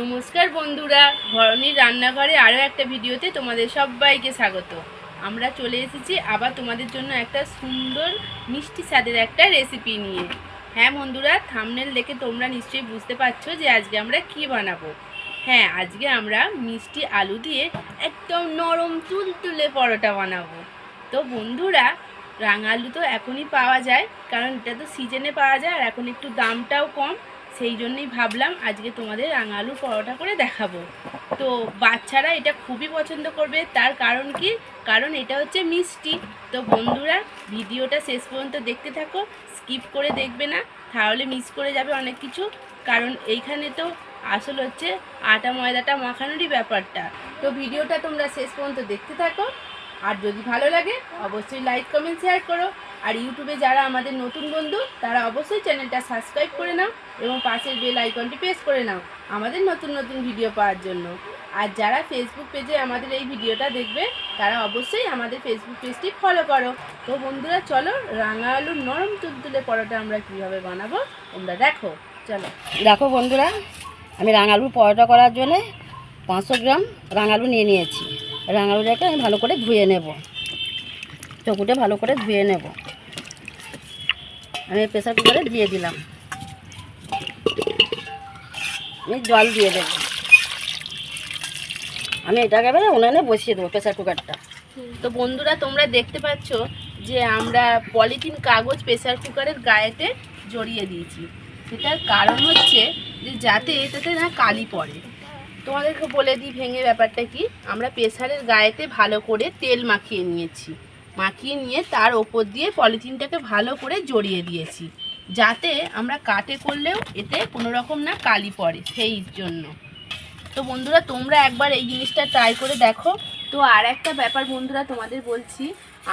নমস্কার বন্ধুরা ঘরনির রান্নাঘরে আরও একটা ভিডিওতে তোমাদের সবাইকে স্বাগত। আমরা চলে এসেছি আবার তোমাদের জন্য একটা সুন্দর মিষ্টি স্বাদের একটা রেসিপি নিয়ে। হ্যাঁ বন্ধুরা থামনেল দেখে তোমরা নিশ্চয়ই বুঝতে পারছ যে আজকে আমরা কি বানাবো। হ্যাঁ আজকে আমরা মিষ্টি আলু দিয়ে একদম নরম তুলতুলে পরোটা বানাবো। তো বন্ধুরা, রাঙা আলু তো এখনই পাওয়া যায়, কারণ এটা তো সিজনে পাওয়া যায় আর এখন একটু দামটাও কম। সেই জন্যই ভাবলাম আজকে তোমাদের রাঙা আলু পরোটা করে দেখাবো। তো বাচ্চারা এটা খুবই পছন্দ করবে, তার কারণ কি? কারণ এটা হচ্ছে মিষ্টি। তো বন্ধুরা, ভিডিওটা শেষ পর্যন্ত দেখতে থাকো, স্কিপ করে দেখবে না, তাহলে মিস করে যাবে অনেক কিছু। কারণ এইখানে তো আসল হচ্ছে আটা ময়দাটা মাখানোরই ব্যাপারটা। তো ভিডিওটা তোমরা শেষ পর্যন্ত দেখতে থাকো। আর যদি ভালো লাগে, অবশ্যই লাইক কমেন্ট শেয়ার করো। আর ইউটিউবে যারা আমাদের নতুন বন্ধু, তারা অবশ্যই চ্যানেলটা সাবস্ক্রাইব করে নাও এবং পাশের বেল আইকনটি প্রেস করে নাও আমাদের নতুন নতুন ভিডিও পাওয়ার জন্য। আর যারা ফেসবুক পেজে আমাদের এই ভিডিওটা দেখবে, তারা অবশ্যই আমাদের ফেসবুক পেজটি ফলো করো। তো বন্ধুরা, চলো রাঙা আলুর নরম তুলতুলে পরোটা আমরা কীভাবে বানাবো, তোমরা দেখো, চলো। দেখো বন্ধুরা, আমি রাঙালু পরোটা করার জন্যে পাঁচশো গ্রাম রাঙালু নিয়ে নিয়েছি। রাঙালুটাকে আমি ভালো করে ধুয়ে নেব। চকুটে ভালো করে ধুয়ে নেব। আমি প্রেসার কুকারে দিয়ে দিলাম। আমি জল দিয়ে দেব। আমি এটাকে এবারে উনানে বসিয়ে দেবো প্রেসার কুকারটা তো বন্ধুরা, তোমরা দেখতে পাচ্ছ যে আমরা পলিথিন কাগজ প্রেসার কুকারের গায়েতে জড়িয়ে দিয়েছি। সেটার কারণ হচ্ছে যে যাতে এটাতে না কালি পড়ে। তোমাদেরকে বলে দিই, ভেঙে ব্যাপারটা কি? আমরা প্রেসারের গায়েতে ভালো করে তেল মাখিয়ে নিয়েছি। মাখিয়ে নিয়ে তার ওপর দিয়ে পলিথিনটাকে ভালো করে জড়িয়ে দিয়েছি, যাতে আমরা কাটে করলেও এতে কোনো রকম না কালি পড়ে সেই জন্য। তো বন্ধুরা, তোমরা একবার এই জিনিসটা ট্রাই করে দেখো। তো আর একটা ব্যাপার বন্ধুরা, তোমাদের বলছি,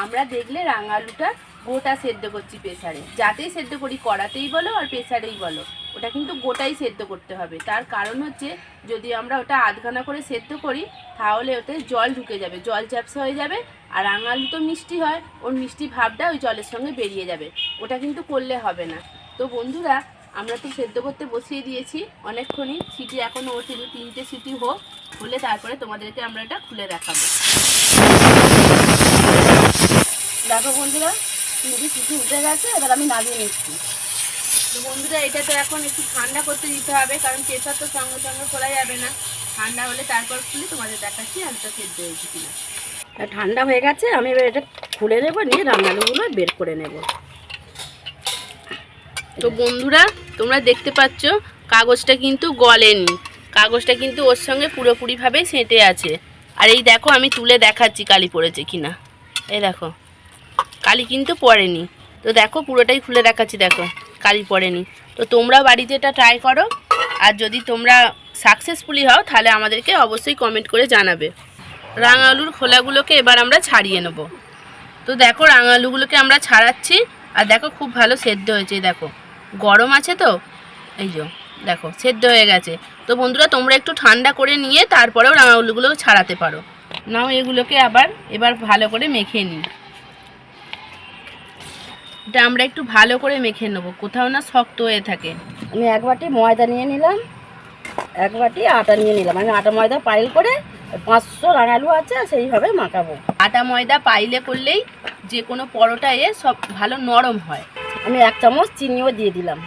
আমরা দেখলে রাঙা আলুটা গোটা সেদ্ধ করছি প্রেসারে। যাতেই সেদ্ধ করি, কড়াতেই বলো আর প্রেসারেই বলো। ওটা কিন্তু গোটাই সেদ্ধ করতে হবে। তার কারণ হচ্ছে, যদি আমরা ওটা আধখানা করে সেদ্ধ করি, তাহলে ওতে জল ঢুকে যাবে, জল চ্যাপসা হয়ে যাবে আর রাঙা আলু তো মিষ্টি হয়, ওর মিষ্টি ভাবটা ওই জলের সঙ্গে বেরিয়ে যাবে। ওটা কিন্তু করলে হবে না। তো বন্ধুরা, আমরা তো সেদ্ধ করতে বসিয়ে দিয়েছি, অনেকক্ষণই। সিটি এখনও ওঠেনি তিনটে সিটি হোক, হলে তারপরে তোমাদেরকে আমরা এটা খুলে দেখাবো। দেখো বন্ধুরা, তিনটি সিটি উঠে গেছে, এবার আমি নামিয়ে নিচ্ছি। তো বন্ধুরা, এটা তো এখন একটু ঠান্ডা করতে দিতে হবে, কারণ প্রেশার তো সঙ্গে সঙ্গে খোলা যাবে না। ঠান্ডা হলে তারপর খুলে তোমাদের দেখাচ্ছি আলুটা সেদ্ধ হয়েছে কিনা। ঠান্ডা হয়ে গেছে, আমি এবার এটা খুলে নেব, নিয়ে রান্নাগুলো বের করে নেব। তো বন্ধুরা, তোমরা দেখতে পাচ্ছ, কাগজটা কিন্তু গলেনি। কাগজটা কিন্তু ওর সঙ্গে পুরোপুরিভাবে সেঁটে আছে। আর এই দেখো, আমি তুলে দেখাচ্ছি কালি পড়েছে কিনা। এই দেখো, কালি কিন্তু পড়েনি। তো দেখো, পুরোটাই খুলে দেখাচ্ছি, দেখো, কালি পড়েনি। তো তোমরা বাড়িতে এটা ট্রাই করো। আর যদি তোমরা সাকসেসফুলি হও, তাহলে আমাদেরকে অবশ্যই কমেন্ট করে জানাবে। রাঙা আলুর খোলাগুলোকে এবার আমরা ছাড়িয়ে নেব। তো দেখো রাঙা আলুগুলোকে আমরা ছাড়াচ্ছি, আর দেখো খুব ভালো সেদ্ধ হয়েছে দেখো। গরম আছে তো? এই যে, দেখো, সেদ্ধ হয়ে গেছে। তো বন্ধুরা, তোমরা একটু ঠান্ডা করে নিয়ে তারপরেও রাঙা আলুগুলো ছাড়াতে পারো। নাও এগুলোকে আবার, এবার ভালো করে মেখে নিই। এটা আমরা একটু ভালো করে মেখে নেব, কোথাও না শক্ত হয়ে থাকে। আমি এক বাটি ময়দা নিয়ে নিলাম, এক বাটি আটা নিয়ে নিলাম। আমি আটা ময়দা পাইল করে পাঁচশো রাঙালু আছে সেইভাবে মাখাবো। আটা ময়দা পাইলে করলেই যে কোনো পরোটা এ সব ভালো নরম হয়। আমি এক চামচ চিনিও দিয়ে দিলাম।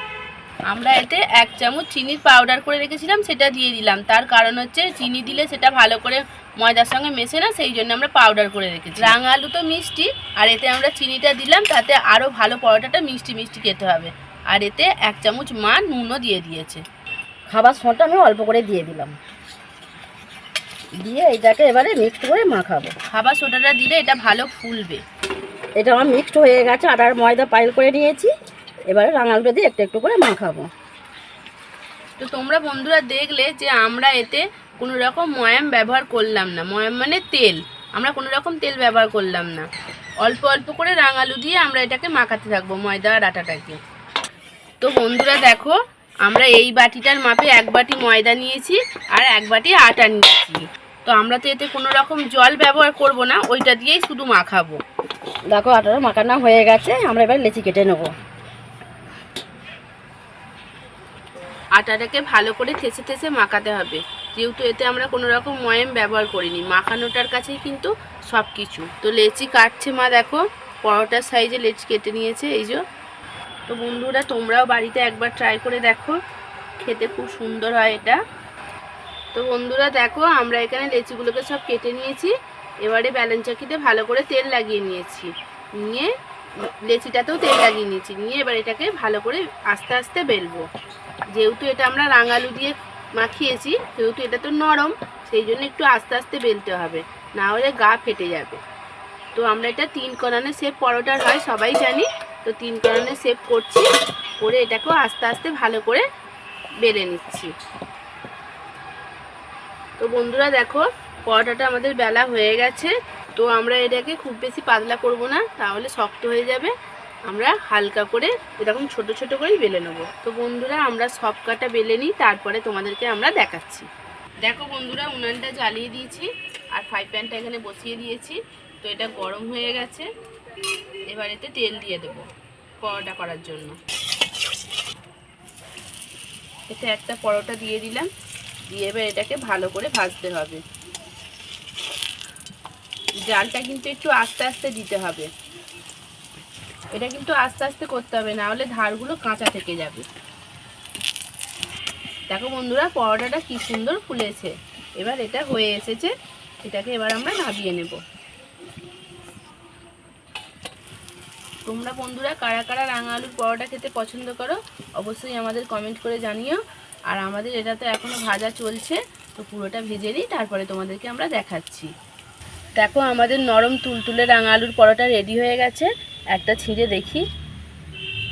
আমরা এতে এক চামচ চিনির পাউডার করে রেখেছিলাম, সেটা দিয়ে দিলাম। তার কারণ হচ্ছে চিনি দিলে সেটা ভালো করে ময়দার সঙ্গে মেশে না, সেই জন্য আমরা পাউডার করে রেখেছি। রাঙা আলু তো মিষ্টি, আর এতে আমরা চিনিটা দিলাম, তাতে আরও ভালো পরোটাটা মিষ্টি মিষ্টি খেতে হবে। আর এতে এক চামচ মা নুনও দিয়ে দিয়েছে। খাবার সোঁটা আমি অল্প করে দিয়ে দিলাম। দিয়ে এটাকে এবারে মিক্সড করে মাখাবো। খাবার সোডাটা দিলে এটা ভালো ফুলবে। এটা আমার মিক্সড হয়ে গেছে আটার ময়দা পাইল করে নিয়েছি। এবারে রাঙালুটা দিয়ে একটু একটু করে মাখাবো। তো তোমরা বন্ধুরা দেখলে যে আমরা এতে কোনো রকম ময়াম ব্যবহার করলাম না। ময়াম মানে তেল। আমরা কোনো রকম তেল ব্যবহার করলাম না। অল্প অল্প করে রাঙালু দিয়ে আমরা এটাকে মাখাতে থাকব ময়দা আর আটাটাকে। তো বন্ধুরা দেখো আমরা এই বাটিটার মাপে এক বাটি ময়দা নিয়েছি আর এক বাটি আটা নিয়েছি। তো আমরা তো এতে কোনো রকম জল ব্যবহার করব না ওইটা দিয়েই শুধু মাখাবো। দেখো আটাটা মাখানো হয়ে গেছে আমরা এবার লেচি কেটে নেব। আটাটাকে ভালো করে থেসে থেসে মাখাতে হবে যেহেতু এতে আমরা কোনো রকম ময়াম ব্যবহার করিনি মাখানোটার কাছেই কিন্তু সব কিছু তো লেচি কাটছে মা দেখো পরোটার সাইজে লেচি কেটে নিয়েছে এই যে। তো বন্ধুরা তোমরাও বাড়িতে একবার ট্রাই করে দেখো খেতে খুব সুন্দর হয় এটা। তো বন্ধুরা দেখো, আমরা এখানে লেচিগুলোকে সব কেটে নিয়েছি। এবারে ব্যালেন চাকিতে ভালো করে তেল লাগিয়ে নিয়েছি। নিয়ে লেচিটাতেও তেল লাগিয়ে নিয়েছি। নিয়ে এবার এটাকে ভালো করে আস্তে আস্তে বেলবো। যেহেতু এটা আমরা রাঙালু দিয়ে মাখিয়েছি, সেহেতু এটা তো নরম, সেই জন্য একটু আস্তে আস্তে বেলতে হবে। না হলে গা ফেটে যাবে। তো আমরা এটা তিন কণানের শেপ পরোটার হয়, সবাই জানি। তো তিন কণানের শেপ করছি, করে এটাকেও আস্তে আস্তে ভালো করে বেলে নিচ্ছি। তো বন্ধুরা দেখো, পরোটাটা আমাদের বেলা হয়ে গেছে, তো আমরা এটাকে খুব বেশি পাতলা করব না, তাহলে শক্ত হয়ে যাবে। আমরা হালকা করে এরকম ছোট ছোট করেই বেলে নেব। তো বন্ধুরা, আমরা সব কাটা বেলে নিই, তারপরে তোমাদেরকে আমরা দেখাচ্ছি। দেখো বন্ধুরা, উনানটা জ্বালিয়ে দিয়েছি, আর ফ্রাই প্যানটা এখানে বসিয়ে দিয়েছি। তো এটা গরম হয়ে গেছে, এবার এতে তেল দিয়ে দেবো পরোটা করার জন্য। এতে একটা পরোটা দিয়ে দিলাম। দিয়ে এবার এটাকে ভালো করে ভাজতে হবে। জালটা কিন্তু একটু আস্তে আস্তে দিতে হবে। এটা কিন্তু আস্তে আস্তে করতে হবে, না হলে ধারগুলো কাঁচা থেকে যাবে। দেখো বন্ধুরা, পরোটাটা কি সুন্দর ফুলেছে। এবার এটা হয়ে এসেছে, এটাকে এবার আমরা নাবিয়ে নেব। তোমরা বন্ধুরা, কারা কারা রাঙা আলুর পরোটা খেতে পছন্দ করো, অবশ্যই আমাদের কমেন্ট করে জানিও। আর আমাদের এটা তো এখনও ভাজা চলছে, তো পুরোটা ভেজে নিই, তারপরে তোমাদেরকে আমরা দেখাচ্ছি। দেখো আমাদের নরম তুলতুলে রাঙা আলুর পরোটা রেডি হয়ে গেছে, একটা ছিঁড়ে দেখি।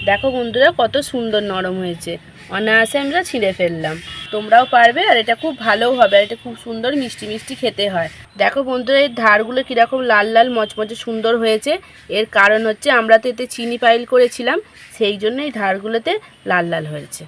দেখো বন্ধুরা কত সুন্দর নরম হয়েছে, অনায়াসে আমরা ছিঁড়ে ফেললাম। তোমরাও পারবে আর এটা খুব ভালোও হবে, আর এটা খুব সুন্দর মিষ্টি মিষ্টি খেতে হয়। দেখো বন্ধুরা এর ধারগুলো কীরকম লাল লাল মচমচে সুন্দর হয়েছে। এর কারণ হচ্ছে আমরা তো এতে চিনি পাইল করেছিলাম, সেই জন্য এই ধারগুলোতে লাল লাল হয়েছে।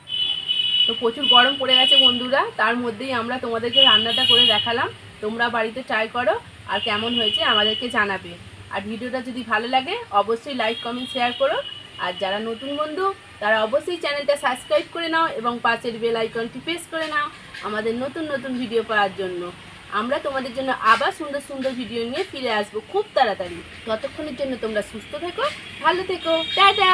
তো প্রচুর গরম পড়ে গেছে বন্ধুরা, তার মধ্যেই আমরা তোমাদেরকে রান্নাটা করে দেখালাম। তোমরা বাড়িতে ট্রাই করো আর কেমন হয়েছে আমাদেরকে জানাবে। আর ভিডিওটা যদি ভালো লাগে, অবশ্যই লাইক কমেন্ট শেয়ার করো। আর যারা নতুন বন্ধু, তারা অবশ্যই চ্যানেলটা সাবস্ক্রাইব করে নাও এবং পাশের বেল আইকনটি প্রেস করে নাও আমাদের নতুন নতুন ভিডিও পাওয়ার জন্য। আমরা তোমাদের জন্য আবার সুন্দর সুন্দর ভিডিও নিয়ে ফিরে আসব খুব তাড়াতাড়ি। ততক্ষণের জন্য তোমরা সুস্থ থেকো, ভালো থেকো। টাটা।